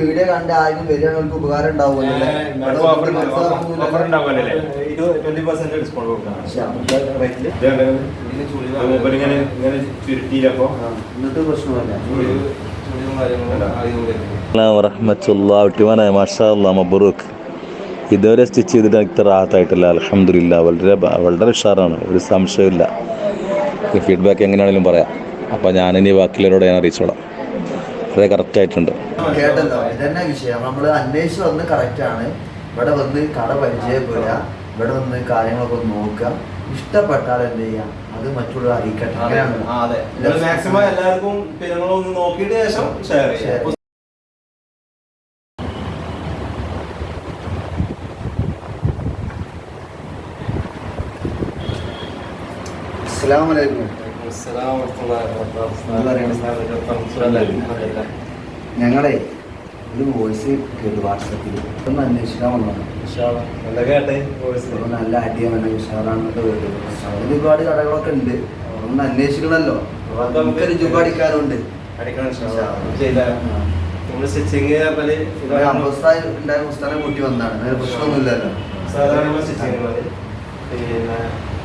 Video കണ്ട ആരും വരികയാണെങ്കിൽ ഉപകാരം ഉണ്ടാവുമല്ലോ എന്നിട്ട് പ്രശ്നമല്ല. ഇതുവരെ സ്റ്റിച്ച് ചെയ്തിട്ട് എനിക്ക് റാഹത്തായിട്ടില്ല. അലഹമില്ല വളരെ വളരെ ഉഷാറാണ്. ഒരു സംശയമില്ല ഫീഡ്ബാക്ക് എങ്ങനെയാണെങ്കിലും പറയാം. അപ്പോൾ ഞാനിനി ബാക്കിയുള്ളവരോട് ഞാൻ അറിയിച്ചോളാം. വളരെ കറക്റ്റായിട്ടുണ്ട് കേട്ടല്ലോ ഇതന്നെ വിഷയം. നമ്മൾ അന്വേഷിച്ച് വന്ന് കറക്റ്റ് ആണ്. ഇവിടെ വന്ന് കട പരിചയപ്പെടുക ഇവിടെ വന്ന് കാര്യങ്ങളൊക്കെ ഒന്ന് നോക്കുക. ഇഷ്ടപ്പെട്ടാൽ എന്ത് ചെയ്യാം? അത് മറ്റുള്ള അറിയിക്കട്ടെ. ആ, അതെ. മാക്സിമം എല്ലാവർക്കും പിന്നെ നോക്കിയിട്ട് ശേഷം ഷെയർ ചെയ്യാം. അസ്സലാമു അലൈക്കും. ഞങ്ങളെ ഒരു വോയിസ് കേട്ടു വാട്സപ്പിൽ. ഒന്ന് അന്വേഷിക്കാൻ വന്നതാണ് നല്ല അടിയാണ് ഉഷാറാണെന്നൊക്കെ അതിൽ ഒരുപാട് കടകളൊക്കെ ഉണ്ട്. ഒന്ന് അന്വേഷിക്കണല്ലോ. നമുക്കൊരു ജുബ അടിക്കാറുണ്ട് അമ്പസ്ഥായി ഉണ്ടായ പുസ്തകം കൂട്ടി വന്നതാണ്. പ്രശ്നമൊന്നുമില്ലല്ലോ. സാധാരണ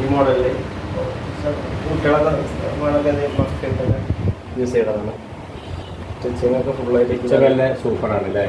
ഈ ഉള്ളത് പിന്നെ ഈ മോഡലിൽ കുട്ടികളൊക്കെ യൂസ് ചെയ്യണതാണ്. സ്റ്റിച്ചിങ് ഒക്കെ ഫുള്ളായിട്ട് സൂപ്പറാണ് അല്ലേ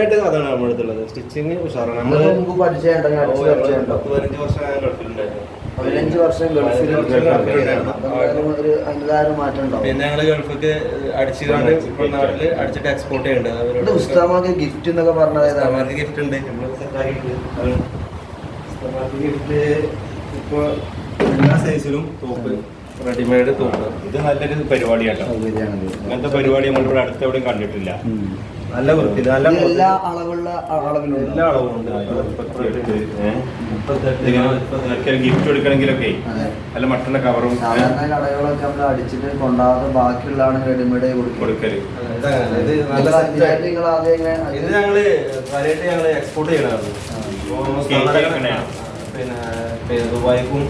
ആയിട്ട് അതാണ് നമ്മുടെ അടുത്തുള്ളത്. സ്റ്റിച്ചിങ് ഉഷാറാണ്. നമ്മൾ പത്ത് പതിനഞ്ച് വർഷം ഗൾഫിലുണ്ടായിരുന്നു. പതിനഞ്ച് വർഷം പിന്നെ ഞങ്ങൾ ഗൾഫിക്ക് അടിച്ചുകൊണ്ട് ഇപ്പോൾ നാട്ടിൽ അടിച്ചിട്ട് എക്സ്പോർട്ട് ഇവിടെ ചെയ്യുന്നുണ്ട് ഉസ്താമാക്ക് ഗിഫ്റ്റ് എന്നൊക്കെ പറഞ്ഞത് ഗിഫ്റ്റ് ഉണ്ട്. ഉസ്താമാർക്ക് ഗിഫ്റ്റ് ഇപ്പോൾ എല്ലാ സൈസിലും തോപ്പ് റെഡിമെയ്ഡ് തോപ്പ്. ഇത് നല്ലൊരു പരിപാടിയാട്ടോ. അങ്ങനത്തെ പരിപാടി നമ്മളിവിടെ അടുത്തെവിടെയും കണ്ടിട്ടില്ല. ഉം. നല്ല വൃത്തി നല്ല എല്ലാ അളവുള്ള അളവിലും എല്ലാ അളവുണ്ട് ഗിഫ്റ്റ് കൊടുക്കണമെങ്കിലൊക്കെ. നല്ല മട്ടുള്ള കവറും സാധാരണ കടകളൊക്കെ നമ്മൾ അടിച്ചിട്ട് കൊണ്ടാകാതെ ബാക്കിയുള്ളതാണ് റെഡിമെയ്ഡ് കൊടുക്കൽ. ഇത് നല്ല സെറ്റ് ആദ്യം എങ്ങനെ ഇത് ഞങ്ങൾ കാര്യമായിട്ട് ഞങ്ങൾ എക്സ്പോർട്ട് ചെയ്യണതാണ് പിന്നെ പിന്നെ ദുബായിക്കും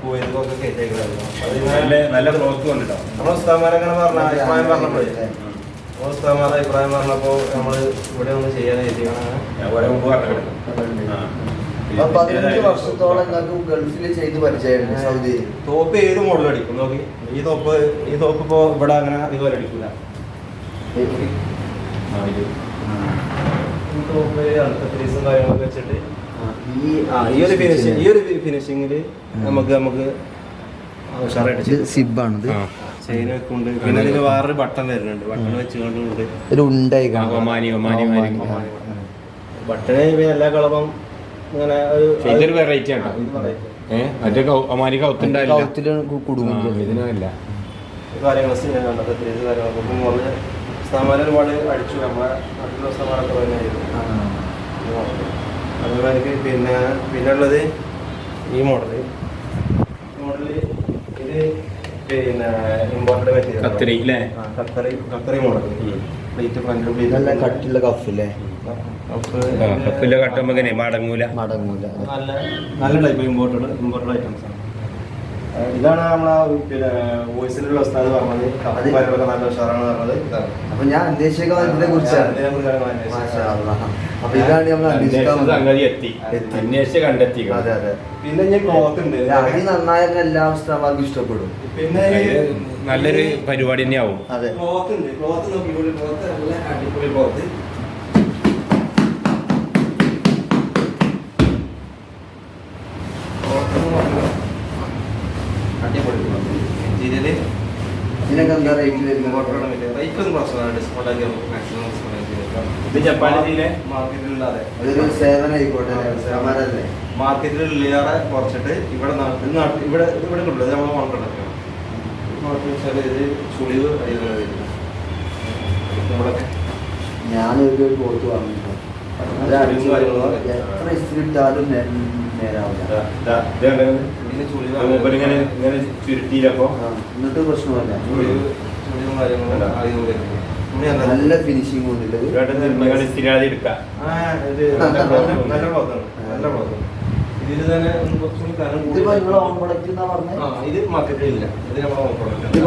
കുവൈത്തിക്കും ഒക്കെ വന്നിട്ടോ? നമ്മളെ ഉസ്താമാരങ്ങനെ പറഞ്ഞ അഭിപ്രായം പറഞ്ഞപ്പോഴേ. ഉസ്താമാരുടെ അഭിപ്രായം പറഞ്ഞപ്പോ നമ്മൾ ഇവിടെ ഒന്ന് ചെയ്യാൻ പതിനഞ്ച് വർഷത്തോളം നിങ്ങൾക്ക് ഗൾഫിൽ ചെയ്ത് പരിചയമുണ്ട് സൗദി. തോപ്പ് ഏത് മോഡൽ അടിക്കും? നോക്കി. ഈ തോപ്പ് ഈ തോപ്പ് ഇപ്പോ ഇവിടെ അങ്ങനെ ഇതുപോലെ അടിക്കൂല. ആ, ഇത്. ഈ തോപ്പ് അടുത്ത ഫ്രീസും കാര്യങ്ങളൊക്കെ വെച്ചിട്ട് ഈ ഈ ഒരു ഫിനിഷിങ് ഈ ഒരു ഫിനിഷിങ്ങിൽ നമുക്ക് നമുക്ക് ഉഷാറായിട്ട്. സിബാണിത്. ചെയിൻ വെക്കുന്നുണ്ട്. പിന്നെ ഇതിന് വേറൊരു ബട്ടൺ വരുന്നുണ്ട്. ബട്ടൺ വെച്ചുകൊണ്ടുണ്ട്. ഒരു ഉണ്ടായി ഒമാനി ഒമാനി ബട്ടണ് എല്ലാ കളറും ഇങ്ങനെ ഒരു ഇതൊരു വെറൈറ്റി ആണ് ഏഹ് മറ്റേ ഒമാനി കൗത്തുണ്ടായില്ല കുടുങ്ങും ഇതിനല്ല ഈ കാര്യങ്ങൾ സ്ഥാമാനം ഒരുപാട് അടിച്ചു. നമ്മളെ നാട്ടിലുള്ള സ്ഥാമാനൊക്കെ തന്നെയായിരുന്നു അതുപോലെ എനിക്ക് പിന്നെ പിന്നെ ഉള്ളത് ഈ മോഡൽ മോഡൽ ഇത് പിന്നെ ഇമ്പോർട്ടഡ് മെറ്റീരിയൽ കത്തറി അല്ലേ? കത്തറി കത്തറി മോഡൽ പ്ലേറ്റ് ഫ്രണ്ട് നല്ല കട്ടിയുള്ള കഫ് കപ്പിലെ കട്ടുമ്പോ ഇങ്ങനെ മടങ്ങൂല? മടങ്ങൂല. നല്ല നല്ല ടൈപ്പ് ഇമ്പോർട്ടഡ് ഇമ്പോർട്ടഡ് ഐറ്റംസ് ആണ്. ഇതാണ് നമ്മളെ പിന്നെ വോയിസിലുള്ള ഉസ്താദ് പറഞ്ഞത്. കപ്പും കാര്യങ്ങളൊക്കെ നല്ല ഉഷാറാണ് പറഞ്ഞത്. അപ്പൊ ഞാൻ അന്വേഷിക്കാൻ ഇതിനെ കുറിച്ചാണ്. അപ്പൊ ഇതാണ് നമ്മൾ അന്വേഷിക്കാൻ. കണ്ടെത്തി. അതെ അതെ. പിന്നെ ഞാൻ ക്ലോത്ത് ഉണ്ട്. അടി നന്നായാലും എല്ലാ ഇഷ്ടപ്പെടും. പിന്നെ നല്ലൊരു പരിപാടി തന്നെയാവും. അതെ ക്ലോത്ത് ഉണ്ട്. ക്ലോത്ത് നോക്കിക്കൂടി ക്ലോത്ത് നല്ല അടിപൊളി ക്ലോത്ത് അടിപൊളി ക്ലോത്ത് മെറ്റീരിയൽ ഇതിനൊക്കെ എന്താ റേറ്റ് വരുന്നത് റേറ്റ് ഒന്നും പ്രശ്നമാണ് ഡിസ്കൗണ്ട് ആക്കി നമുക്ക് മാക്സിമം ഡിസ്കൗണ്ട് ഇത് ജപ്പാനിലെ? മാർക്കറ്റിലുള്ളതെ. അതൊരു സേവനം ആയിക്കോട്ടെ ഉസ്താമാരല്ലേ മാർക്കറ്റിൽ കുറച്ചിട്ട് ഇവിടെ നാട്ടിൽ നാട്ടിൽ ഇവിടെ ഇവിടെ കൊണ്ടുള്ളത് നമ്മൾ ഇത് ചുളിവ് നമ്മളൊക്കെ ഞാനൊരു കോത്ത് വാങ്ങിയിട്ടുണ്ട്. എത്ര ഇസ്തിരി ഇട്ടാലും നേരാവില്ല. എന്നിട്ട് പ്രശ്നമല്ല. കാര്യങ്ങളും അധികം വരുന്നത് നല്ല ഫിനിഷിംഗ് നല്ല തന്നെ കുറച്ചുകൂടി കനം ഇത് മാർക്കറ്റിൽ ഇല്ല. ഇത് നമ്മൾ ഓൺ പ്രോഡക്റ്റ്?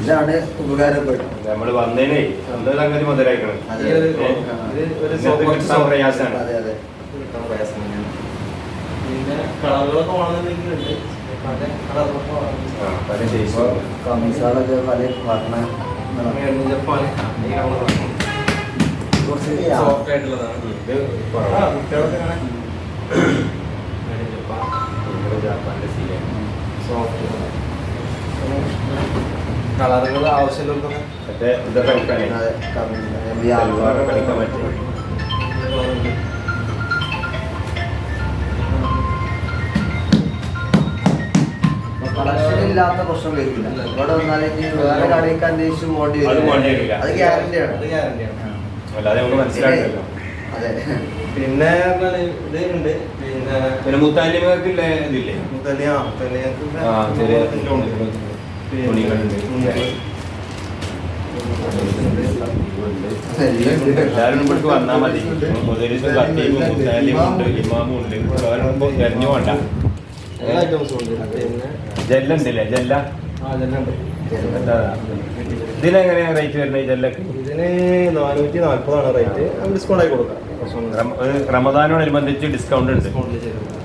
ഇതാണ് ഉപകാരപ്പെട്ടത് നമ്മൾ സംഗതി മുതലായിക്കണം. അതെ. ഈ ഒരു- ഏ? ഇത് ഒരു ഇന്നത്തെ കുറച്ച് അതെ അതെ. കിട്ടാൻ പ്രയാസം തന്നെയാണ്. പിന്നെ കളറുകളൊക്കെ വേണമെന്നുണ്ടെങ്കിൽ ഉണ്ട് ആ, പല. സോഫ്റ്റ് കളറുകൾ മറ്റേ ഇതൊക്കെ കളിക്കാൻ പറ്റും. കളക്ഷൻ ഇല്ലാത്ത പ്രശ്നം വരില്ല. ഇവിടെ വന്നാലേക്ക് വേറെ കടയൊക്കെ അന്വേഷിച്ച് പോകേണ്ടി അത് വരും. അത് ഗ്യാരണ്ടിയാണ്. അത് ഗ്യാരണ്ടിയാണ്. അല്ലാതെ നമുക്ക് മനസ്സിലാക്കല്ലോ അതെ. പിന്നെ ഇത് ഉണ്ട് പിന്നെ പിന്നെ ഇതില്ലേ? മുത്തലിയക്ക് ആ. എല്ലാവരും ഇവിടേക്ക് വന്നാൽ മതി. മുതലിസും കത്തീബും മുത്താലിമും ഉണ്ട് ഇമാമും ഉണ്ട് വേറെ തെരഞ്ഞു വേണ്ട എല്ലാ ഐറ്റംസും ഉണ്ട് പിന്നെ ജെല്ല ഉണ്ടല്ലേ ജെല്ല? ആ ഇതെല്ലാം ഉണ്ട്. റേറ്റ് വരുന്നത് ഈ ജെല്ലൊക്കെ? ഇതിന് നാനൂറ്റി നാല്പതാണ് റേറ്റ് ഡിസ്കൗണ്ട് ആയി കൊടുക്കാം. റമ- ഒരു റമദാനോടനുബന്ധിച്ച് ഡിസ്കൗണ്ട് ഉണ്ട്. ഡിസ്കൗണ്ടിൽ ചെയ്ത് കൊടുക്കാം.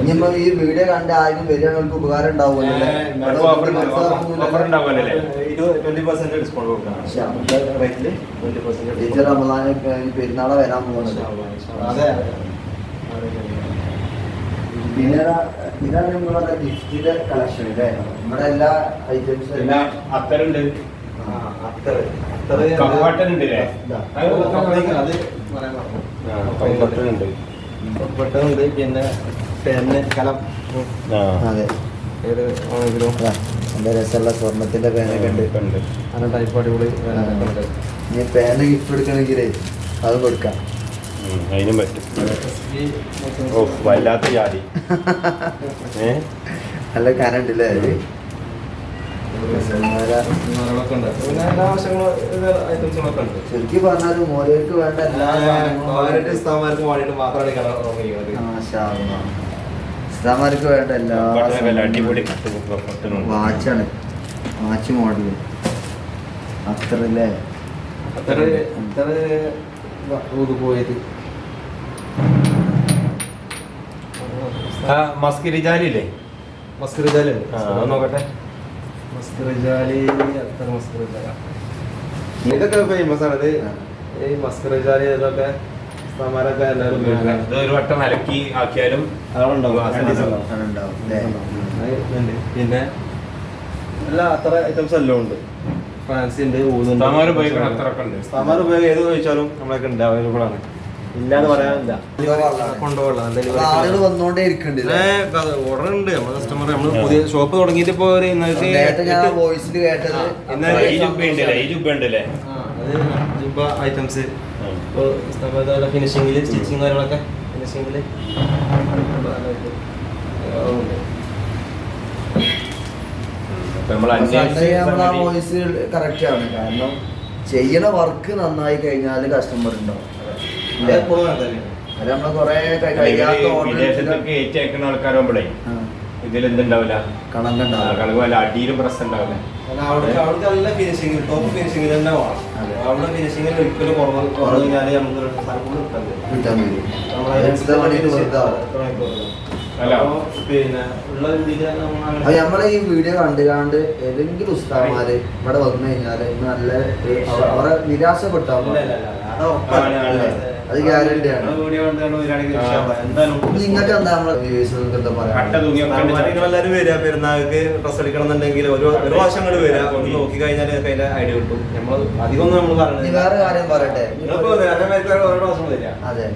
ഇനിയിപ്പോ ഈ വീഡിയോ കണ്ട ആരും വരികയാണെങ്കിൽ ഉപകാരം ഉണ്ടാവുമല്ലോ അല്ലേ? ഒരു ഉണ്ട്, offer- മനസ്സിലാക്കുന്നില്ല. offer ഉണ്ടാവുമല്ലോ അല്ലേ? ഇരുപത് ട്വന്റി പെർസെന്റ് ഡിസ്കൗണ്ട് കൊടുക്കാം ശരി. റേറ്റിൽ ട്വന്റി ഇത് പെർസെന്റ് റമദാന് പെരുന്നാളെ വരാൻ പോകുന്നത് അതെ. പിന്നെ ഇതാ- ഇതാണ് നിങ്ങളുടെ ഗിഫ്റ്റിന്റെ കളക്ഷൻ അല്ലേ? നമ്മുടെ എല്ലാ ഐറ്റംസും പിന്നെ അത്തറുണ്ട് അത്തറ്. ഉണ്ട് കലം. അതെ. നല്ല രസമുള്ള സ്വർണത്തിന്റെ പേനൊക്കെ ഉണ്ട്. അങ്ങനെ ടൈപ്പ് അടിപൊളി പേനൊക്കെ ഉണ്ട്. ഇനി പേന ഗിഫ്റ്റ് എടുക്കണമെങ്കിലേ അത് കൊടുക്കാം. അതിനും പറ്റും. ഓ വല്ലാത്ത ജാതി. ഏ? നല്ല കരണ്ട് അല്ലേ ഇത് ശരിക്കും പറഞ്ഞാൽ മോലേക്ക് വേണ്ട എല്ലാ അവരുടെ ഉസ്താദ്മാർക്ക് വേണ്ടിയിട്ട് മാത്രമാണ് ഇസ്ലാമാർക്ക് വേണ്ട എല്ലാ വാച്ചാണ്. Watch model. അത്രല്ലേ? അത്ര അത്ര ഊത് മസ്കിരി അത് നോക്കട്ടെ. മസ്കറിജാലി അത്ര മസ്കറിജാല ഇതൊക്കെ ഫേമസ് ആണ് ഇത്? ഈ മസ്കറിജാലി ഇതൊക്കെ എല്ലാവരും ഇത് ഒരു വട്ടം അലക്കി ആക്കിയാലും പിന്നെ? എല്ലാ അത്ര ഐറ്റംസ് എല്ലാം ഉണ്ട്. ഫാൻസി ഉണ്ട് ഊതുണ്ട്. ഉസ്താദ്മാര് ഉപയോഗിക്കണ അത്രയൊക്കെ ഉണ്ട്. ഉപയോഗം ഏത് ചോദിച്ചാലും നമ്മളൊക്കെ ഉണ്ട് അവൈലബിൾ ആണ് ഇല്ലാന്ന് പറയാനില്ല. കൊണ്ടുപോകണം നല്ല ആളുകൾ വന്നോണ്ടേ ഇരിക്കുന്നുണ്ട് ഓർഡർ ഉണ്ട്. നമ്മുടെ കസ്റ്റമർ നമ്മൾ പുതിയ ഷോപ്പ് തുടങ്ങിയിട്ട് ഇപ്പൊ ഒരു ഇന്നത്തെ ഞാൻ വോയിസിൽ കേട്ടത് ഈ ഉണ്ടല്ലേ ഈ ഉണ്ടല്ലേ? ജുബ ഐറ്റംസ് ഇപ്പോൾ സ്റ്റിച്ചിങ് കാര്യങ്ങളൊക്കെ നമ്മൾ ആ വോയിസ് കറക്റ്റ് ആണ്. കാരണം ചെയ്യണ വർക്ക് നന്നായി കഴിഞ്ഞാൽ കസ്റ്റമർ ഉണ്ടാവും വിദേശത്തേക്ക് ഏറ്റി അയക്കുന്ന ആൾക്കാരാകുമ്പോഴേ ഇതിൽ എന്തുണ്ടാവില്ല കണക്ക് വല്ല അടിയിലും പ്രശ്നം ഉണ്ടാവില്ല അവിടെ അവിടുത്തെ നല്ല ഫിനിഷിംഗ് ടോപ്പ് ഫിനിഷിംഗ് തന്നെ വേണം. അവിടെ ഫിനിഷിംഗ് ഒരിക്കലും കുറവ് കുറവ് കഴിഞ്ഞാൽ നമുക്ക് നമ്മളെ ഈ വീഡിയോ കണ്ട് കണ്ട് ഏതെങ്കിലും ഉസ്താമാര് ഇവിടെ വന്നു കഴിഞ്ഞാൽ നല്ല അവരെ നിരാശപ്പെട്ടു ഇല്ല, ഇല്ല, ഇല്ല. അത് ഗ്യാരണ്ടിയാണ് നിങ്ങൾക്ക് എന്താ എല്ലാവരും വരിക. പെരുന്നാൾക്ക് ഡ്രസ് എടുക്കണം എന്നുണ്ടെങ്കിൽ ഒരു ഒരു പ്രാവശ്യം അങ്ങോട്ട് വരിക. ഒന്ന് നോക്കി കഴിഞ്ഞാൽ അതിന്റെ ഐഡിയ കിട്ടും. നമ്മൾ അധികം ഒന്നും നമ്മൾ വേറെ കാര്യം പറയട്ടെ? ഓരോ പ്രാവശ്യം വരിക.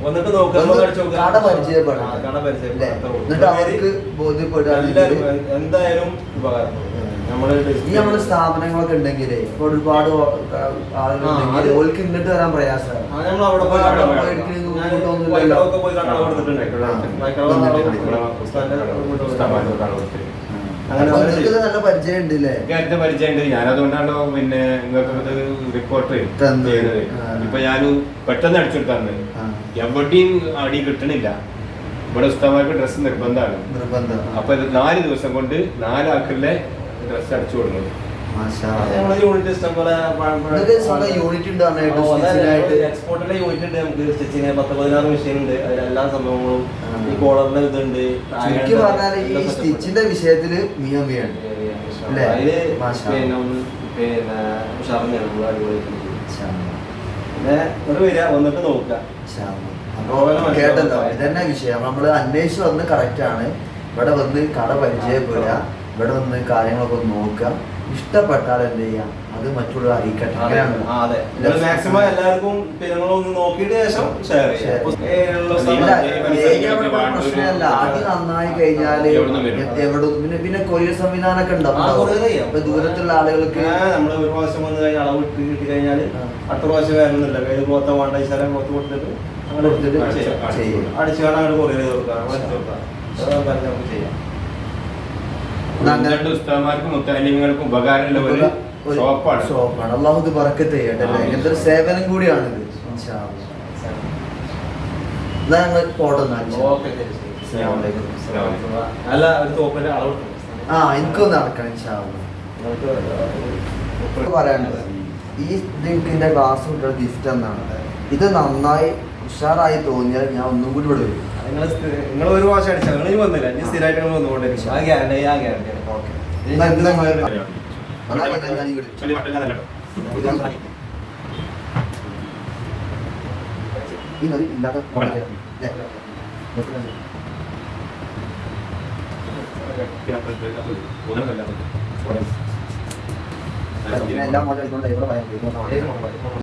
വന്നിട്ട്. കട. കട എന്തായാലും നമ്മൾ ഈ നമ്മുടെ സ്ഥാപനങ്ങളൊക്കെ ഉണ്ടെങ്കിലേ ഇപ്പൊ ഒരുപാട് ആളുകൾ ഓൾക്ക് ഇങ്ങോട്ട് വരാൻ പ്രയാസമാണ് നല്ല പരിചയം ഉണ്ട് പരിചയമുണ്ട്. ഞാനതുകൊണ്ടാണ് പിന്നെ നിങ്ങൾക്ക് റിപ്പോർട്ട് ചെയ്യുന്നത് ഇപ്പൊ ഞാൻ പെട്ടെന്ന് അടിച്ചെടുത്താണ്. എവിടെയും അടി കിട്ടണില്ല. ഇവിടെ ഉസ്താമാർക്ക് ഡ്രസ്സ് നിർബന്ധമാണ്. നിർബന്ധം. അപ്പൊ നാല് ദിവസം കൊണ്ട് നാലാൾക്കുള്ള അടിച്ചു പറഞ്ഞിട്ട് എക്സ്പോർട്ടിലെ യൂണിറ്റ് ഉണ്ട് നമുക്ക് സ്റ്റിച്ചിങ് പത്ത് പതിനാറ് മെഷീൻ ഉണ്ട് അതിലെല്ലാ സംഭവങ്ങളും. ഈ കോളറിന്റെ ഇതുണ്ട് ഈ സ്റ്റിച്ചിന്റെ വിഷയത്തിൽ മിയ മിയാണ് അല്ലേ? അതിൽ മാഷാ. പിന്നെ ഒന്ന് പിന്നെ ഉഷാറിനെയാണ് നമ്മൾ അടിപൊളി പിന്നെ ഒരു വരിക വന്നിട്ട് നോക്കുക. അപ്പൊ കേട്ടല്ലോ ഇതന്നെ വിഷയം. നമ്മൾ അന്വേഷിച്ച് വന്ന് കറക്റ്റ് ആണ്. ഇവിടെ വന്ന് കട പരിചയപ്പെടുക. ഇവിടെ വന്ന് കാര്യങ്ങളൊക്കെ ഒന്ന് നോക്കുക. ഇഷ്ടപ്പെട്ടാൽ എന്ത് ചെയ്യാം അത് മറ്റുള്ള അറിയിക്കട്ടെ. അതെ. മാക്സിമം എല്ലാവർക്കും നോക്കിയിട്ട് ശേഷം പ്രശ്നമല്ല. ആദ്യം നന്നായി കഴിഞ്ഞാൽ എവിടെ പിന്നെ പിന്നെ കൊറിയർ സംവിധാനം ഒക്കെ ഉണ്ടാവും. ദൂരത്തുള്ള ആളുകൾക്ക് നമ്മൾ നമ്മൾ ഒരു പ്രാവശ്യം വന്ന് കഴിഞ്ഞാൽ അളവ് ഇട്ട് കിട്ടി കഴിഞ്ഞാൽ ആ. അടുത്ത പ്രാവശ്യം വരുന്നില്ല കയ്യിൽ പോത്ത വേണ്ട ഈശാല പോത്ത് കൊടുത്തിട്ട് അങ്ങനെ കൊടുത്തിട്ട്. അടിച്ചു കാണാൻ കൊറിയർ ചെയ്ത് കൊടുക്കാം. ചെയ്യാം. രണ്ട് ഉസ്താമാർക്കും മുത്താലിങ്ങൾക്കും ഉപകാരമുള്ള ഒരു ഷോപ്പാണ്. ഷോപ്പാണ്. ചെയ്യട്ടെ? ഇങ്ങനത്തെ സേവനം കൂടിയാണിത്. ഇൻഷാ അല്ലാ. ഞങ്ങൾ ഒരു തോപ്പിന്റെ അളവ് ആ എനിക്കൊന്ന് നടക്കണം പറയാനുള്ളത് ഈ ക്ലാസ് ഗിഫ്റ്റ് എന്നാണ്. ഇത് നന്നായി ഉഷാറായി തോന്നിയാൽ ഞാൻ ഒന്നും കൂടി ഇവിടെ വരും. നിങ്ങൾ നിങ്ങൾ ഒരു പ്രാവശ്യം അടിച്ചാൽ നിങ്ങൾ ഇനി വന്നില്ല. ഇനി സ്ഥിരമായിട്ട് നിങ്ങൾ വന്നുകൊണ്ടിരിക്കും ആ ഗ്യാരണ്ടി ആ ഗ്യാരണ്ടി ഓക്കെ എല്ലാം മോശം ഇവിടെ ഭയങ്കര